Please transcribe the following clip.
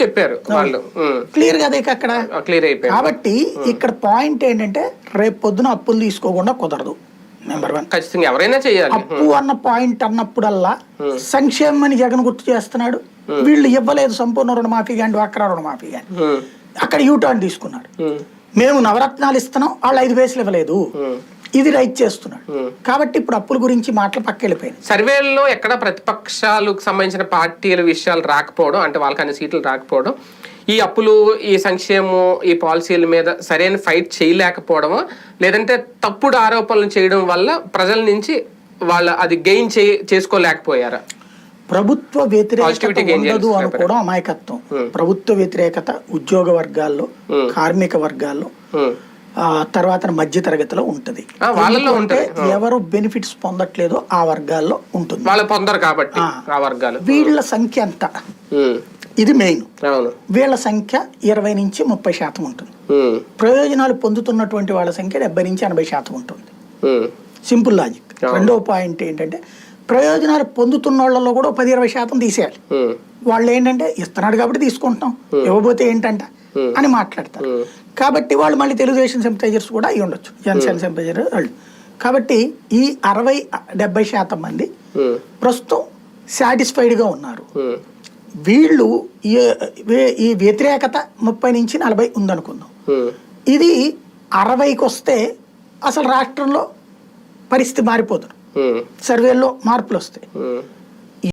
చెప్పారు వాళ్ళు. క్లియర్ కదా ఇక అక్కడ? క్లియర్ అయిపోయింది. కాబట్టి ఇక్కడ పాయింట్ ఏంటంటే రేపు పొద్దున అప్పులు తీసుకోకుండా కుదరదు నెంబర్ వన్ ఖచ్చితంగా ఎవరైనా చేయాలి. అప్పు అన్న పాయింట్ అన్నప్పుడల్లా సంక్షేమం అని జగన్ గుర్తు చేస్తున్నాడు. వీళ్ళు ఇవ్వలేదు సంపూర్ణ రుణమాఫీ కానీ డ్వాక్రా రుణమాఫీ కానీ. అక్కడ యూటర్న్ తీసుకున్నాడు. మేము నవరత్నాలు ఇస్తున్నాం వాళ్ళు ఐదు పైసలు ఇవ్వలేదు. ఇది రైట్ చేస్తున్నాడు. కాబట్టి ఇప్పుడు అప్పుల గురించి మాటలు పక్క వెళ్ళిపోయినాయి సర్వేల్లో ఎక్కడ ప్రతిపక్షాలకు సంబంధించిన పార్టీల విషయాలు రాకపోవడం అంటే వాళ్ళకి అన్ని సీట్లు రాకపోవడం ఈ అప్పులు ఈ సంక్షేమం ఈ పాలసీల మీద సరైన ఫైట్ చేయలేకపోవడమా లేదంటే తప్పుడు ఆరోపణలు చేయడం వల్ల ప్రజల నుంచి వాళ్ళ అది గెయిన్ చే చేసుకోలేకపోయారా? ప్రభుత్వ వ్యతిరేకత ఉండదు అనుకోవడం అమాయకత్వం. ప్రభుత్వ వ్యతిరేకత ఉద్యోగ వర్గాల్లో కార్మిక వర్గాల్లో తర్వాత మధ్య తరగతిలో ఉంటది. ఆ, వాళ్ళల్లో అంటే ఎవరు బెనిఫిట్స్ పొందట్లేదో ఆ వర్గాల్లో ఉంటుంది. వాళ్ళ పొందరు కాబట్టి ఆ. వర్గాలు. వీళ్ళ సంఖ్య ఉమ్, ఇది మెయిన్. వీళ్ళ సంఖ్య ఇరవై నుంచి ముప్పై శాతం ఉంటుంది. ప్రయోజనాలు పొందుతున్నటువంటి వాళ్ళ సంఖ్య డెబ్బై నుంచి ఎనభై శాతం ఉంటుంది. సింపుల్ లాజిక్ రెండో పాయింట్ ఏంటంటే ప్రయోజనాలు పొందుతున్న వాళ్ళలో కూడా పది ఇరవై శాతం తీసేయాలి. వాళ్ళు ఏంటంటే ఇస్తున్నాడు కాబట్టి తీసుకుంటున్నాం. ఇవ్వబోతే ఏంటంట? అని మాట్లాడతారు. కాబట్టి వాళ్ళు మళ్ళీ తెలుగుదేశం సింపటైజర్స్ కూడా అయి ఉండొచ్చు. జనసేన సింపటైజర్ వాళ్ళు. కాబట్టి ఈ అరవై డెబ్బై శాతం మంది ప్రస్తుతం సాటిస్ఫైడ్గా ఉన్నారు. వీళ్ళు ఈ- వ్యతిరేకత ముప్పై నుంచి నలభై ఉందనుకుందాం. ఇది అరవైకి వస్తే అసలు రాష్ట్రంలో పరిస్థితి మారిపోతుంది సర్వేల్లో మార్పులు వస్తాయి.